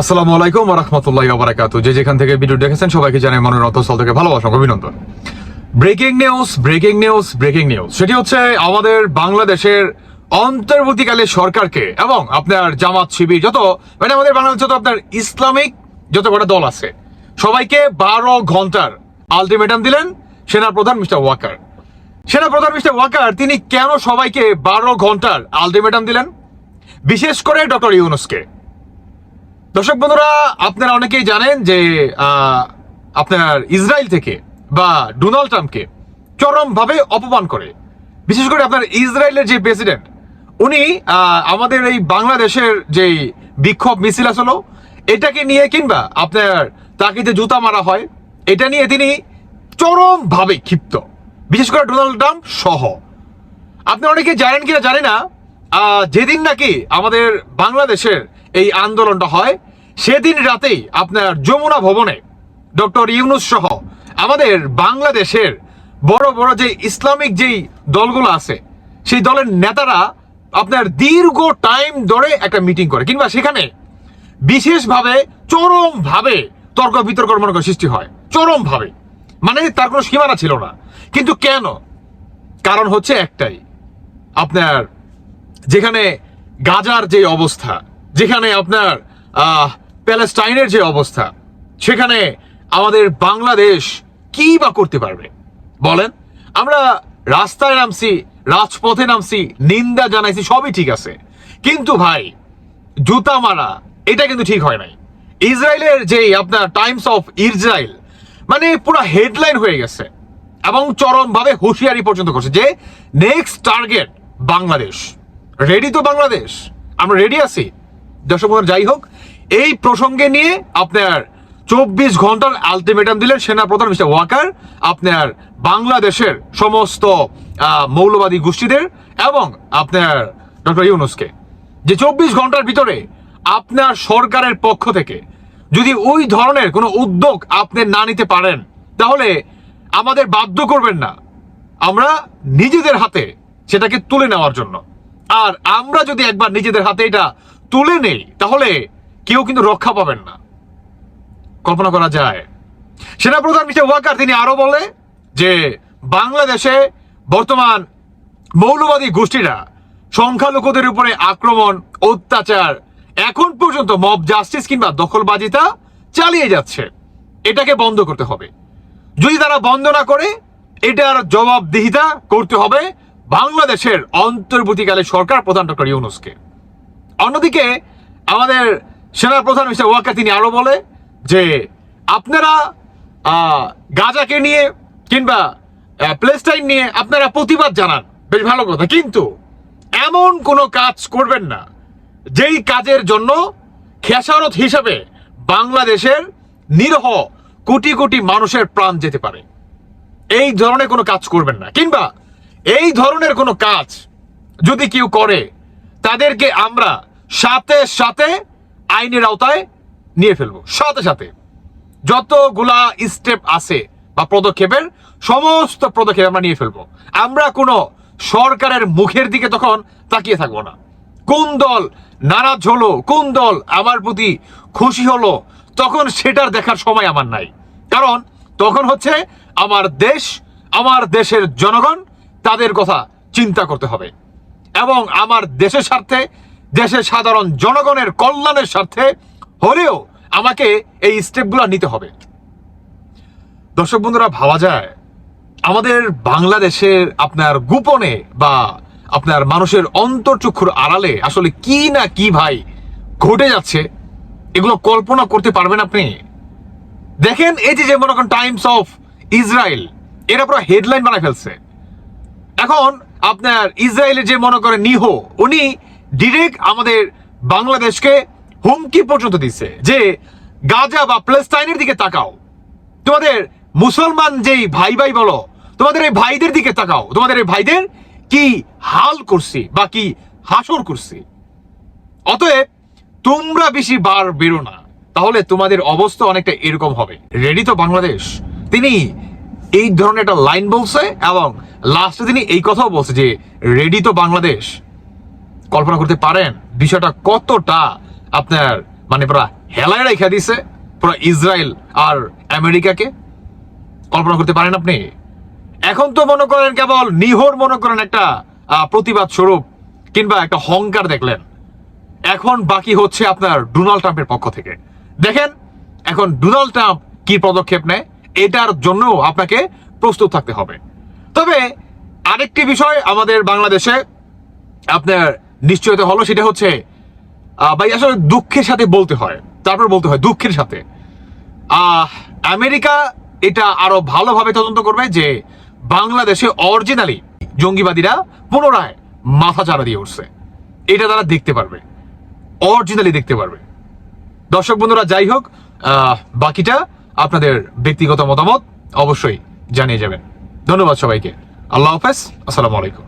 আসসালামু আলাইকুম রহমতুল্লাহ বারাকাতু যে যেখান থেকে ভিডিও দেখেছেন সবাইকে জানাই মনের অন্তঃস্থল থেকে ভালোবাসা অভিনন্দন। Breaking news breaking news breaking news. সেটি হচ্ছে আমাদের বাংলাদেশের অন্তর্বর্তীকালে সরকারকে এবং আপনার জামাত শিবির, যত মানে আমাদের বাংলাদেশ যত আপনার ইসলামিক যত কটা দল আছে, সবাইকে বারো ঘণ্টার আলটিমেটাম দিলেন সেনা প্রধান মিস্টার ওয়াকার। সেনা প্রধান মিস্টার ওয়াকার, তিনি কেন সবাইকে বারো ঘণ্টার আলটিমেটাম দিলেন? বিশেষ করে ডক্টর ইউনুসকে। দর্শক বন্ধুরা, আপনারা অনেকেই জানেন যে আপনার ইসরায়েল থেকে বা ডোনাল্ড ট্রাম্পকে চরমভাবে অপমান করে। বিশেষ করে আপনার ইসরায়েলের যে প্রেসিডেন্ট, উনি আমাদের এই বাংলাদেশের যে বিক্ষোভ মিছিল আসলো, এটাকে নিয়ে কিংবা আপনার তাকে যে জুতা মারা হয়, এটা নিয়ে তিনি চরমভাবে ক্ষিপ্ত। বিশেষ করে ডোনাল্ড ট্রাম্প সহ। আপনি অনেকে জানেন কিনা জানি না যেদিন নাকি আমাদের বাংলাদেশের এই আন্দোলনটা হয় সেদিন রাতেই আপনার যমুনা ভবনে ডক্টর ইউনুস সহ আমাদের বাংলাদেশের বড় বড় যে ইসলামিক যেই দলগুলো আছে সেই দলের নেতারা আপনার দীর্ঘ টাইম ধরে একটা মিটিং করে কিংবা সেখানে বিশেষভাবে চরমভাবে তর্ক বিতর্ক মনে সৃষ্টি হয় চরমভাবে। মানে তার কোনো সীমানা ছিল না। কিন্তু কেন? কারণ হচ্ছে একটাই আপনার যেখানে গাজার যে অবস্থা যেখানে আপনার আহ, প্যালেস্টাইনের যে অবস্থা, সেখানে আমাদের বাংলাদেশ কি বা করতে পারবে? বলেন, আমরা রাস্তায় নামছি, রাজপথে নামছি, নিন্দা জানাইছি, সবই ঠিক আছে। কিন্তু ভাই, জুতা মারা, এটা কিন্তু ঠিক হয় নাই। ইসরায়েলের যে আপনার টাইমস অফ ইসরায়েল মানে পুরো হেডলাইন হয়ে গেছে এবং চরমভাবে হুঁশিয়ারি পর্যন্ত করছে যে নেক্সট টার্গেট বাংলাদেশ। রেডি তো বাংলাদেশ। আমরা রেডি আছি। দর্শক যাই হোক এই প্রসঙ্গে নিয়ে আপনার চব্বিশ ঘণ্টার আলটিমেটাম দিলেন সেনা প্রধান মিস্টার ওয়াকার, আপনার বাংলাদেশের সমস্ত মৌলবাদী গোষ্ঠীদের এবং আপনার ডক্টর ইউনুসকে। যে চব্বিশ ঘণ্টার ভিতরে আপনার সরকারের পক্ষ থেকে যদি ওই ধরনের কোনো উদ্যোগ আপনি না নিতে পারেন, তাহলে আমাদের বাধ্য করবেন না আমরা নিজেদের হাতে সেটাকে তুলে নেওয়ার জন্য। আর আমরা যদি একবার নিজেদের হাতে এটা তুলে নেই, তাহলে কেউ কিন্তু রক্ষা পাবেন না। কল্পনা করা যায়। সেনাপ্রধান মিস্টার ওয়াকার তিনি আরও বলে যে, বাংলাদেশে বর্তমান মৌলবাদী গোষ্ঠীরা সংখ্যালঘুদের উপরে আক্রমণ, অত্যাচার, এখন পর্যন্ত মব জাস্টিস কিংবা দখলবাজিতা চালিয়ে যাচ্ছে। এটাকে বন্ধ করতে হবে। যদি তারা বন্ধ না করে, এটার জবাবদিহিতা করতে হবে বাংলাদেশের অন্তর্বর্তীকালে সরকার প্রধান ডক্টর ইউনুসকে। অন্যদিকে আমাদের সেনা প্রধান মিস্টার ওয়াকা তিনি আরও বলে যে, আপনারা গাজাকে নিয়ে কিংবা প্লেস্টাইন নিয়ে আপনারা প্রতিবাদ জানান। বেশ ভালো কথা। কিন্তু এমন কোনো কাজ করবেন না যেই কাজের জন্য খেসারত হিসাবে বাংলাদেশের নিরহ কোটি কোটি মানুষের প্রাণ যেতে পারে। এই ধরনের কোনো কাজ করবেন না। কিংবা এই ধরনের কোনো কাজ যদি কেউ করে, তাদেরকে আমরা সাথে সাথে আইনের আওতায় নিয়ে ফেলব। সাথে সাথে যতগুলা স্টেপ আছে বা পদক্ষেপের সমস্ত পদক্ষেপ আমরা নিয়ে ফেলব। আমরা কোনো সরকারের মুখের দিকে তখন তাকিয়ে থাকব না। কোন দল নারাজ হলো, কোন দল আমার প্রতি খুশি হলো, তখন সেটার দেখার সময় আমার নাই। কারণ তখন হচ্ছে আমার দেশ, আমার দেশের জনগণ, তাদের কথা চিন্তা করতে হবে। এবং আমার দেশের স্বার্থে দেশের সাধারণ জনগণের কল্যাণের স্বার্থে হলেও আমাকে এই স্টেপগুলো নিতে হবে। দর্শক বন্ধুরা, ভাবা যায়, আমাদের বাংলাদেশের আপনার গোপনে বা আপনার মানুষের অন্তর্চক্ষুর আড়ালে আসলে কি না কি ভাই ঘটে যাচ্ছে, এগুলো কল্পনা করতে পারবেন আপনি। দেখেন, এই যে মনে করেন টাইমস অফ ইসরায়েল এরা পুরো হেডলাইন বানায় ফেলছে। এখন আপনার ইসরায়েলের যে মনে করেন নিহ, উনি ডিরেক্ট আমাদের বাংলাদেশকে হুমকি পর্যন্ত দিচ্ছে যে গাজা বা প্লেস্টাইনের দিকে তাকাও। তোমাদের মুসলমান যেই ভাই ভাই বলো, তোমাদের এই ভাইদের দিকে তাকাও। তোমাদের এই ভাইদের কি হাল করছি বা কি হাসর করছি? অতএব তোমরা বেশি বার বেরো না, তাহলে তোমাদের অবস্থা অনেকটা এরকম হবে। রেডি তো বাংলাদেশ? তিনি এই ধরনের একটা লাইন বলছে এবং লাস্টে তিনি এই কথাও বলছে যে রেডি তো বাংলাদেশ? কল্পনা করতে পারেন, বিষয়টা কতটা আপনার মানে পুরা হেলায় রেখা দিছে পুরো ইসরায়েল আর আমেরিকাকে? কল্পনা করতে পারেন আপনি? এখন তো মনে করেন কেবল নিহর মনে করেন একটা প্রতিবাদ স্বরূপ কিংবা একটা হংকার দেখলেন। এখন বাকি হচ্ছে আপনার ডোনাল্ড ট্রাম্পের পক্ষ থেকে। দেখেন, এখন ডোনাল্ড ট্রাম্প কি পদক্ষেপ নেয়, এটার জন্য আপনাকে প্রস্তুত থাকতে হবে। তবে আরেকটি বিষয় আমাদের বাংলাদেশে, আপনার নিশ্চয়তা হলো, সেটা হচ্ছে ভাই, আসলে দুঃখের সাথে বলতে হয়। তারপর বলতে হয়, দুঃখের সাথে। আমেরিকা এটা আরও ভালোভাবে তদন্ত করবে যে বাংলাদেশে অরিজিনালি জঙ্গিবাদীরা পুনরায় মাথা চারা দিয়ে উঠছে। এটা তারা দেখতে পারবে। অরিজিনালি দেখতে পারবে। দর্শক বন্ধুরা, যাই হোক বাকিটা আপনাদের ব্যক্তিগত মতামত অবশ্যই জানিয়ে যাবেন। ধন্যবাদ সবাইকে। আল্লাহ হাফেজ। আসসালামু আলাইকুম।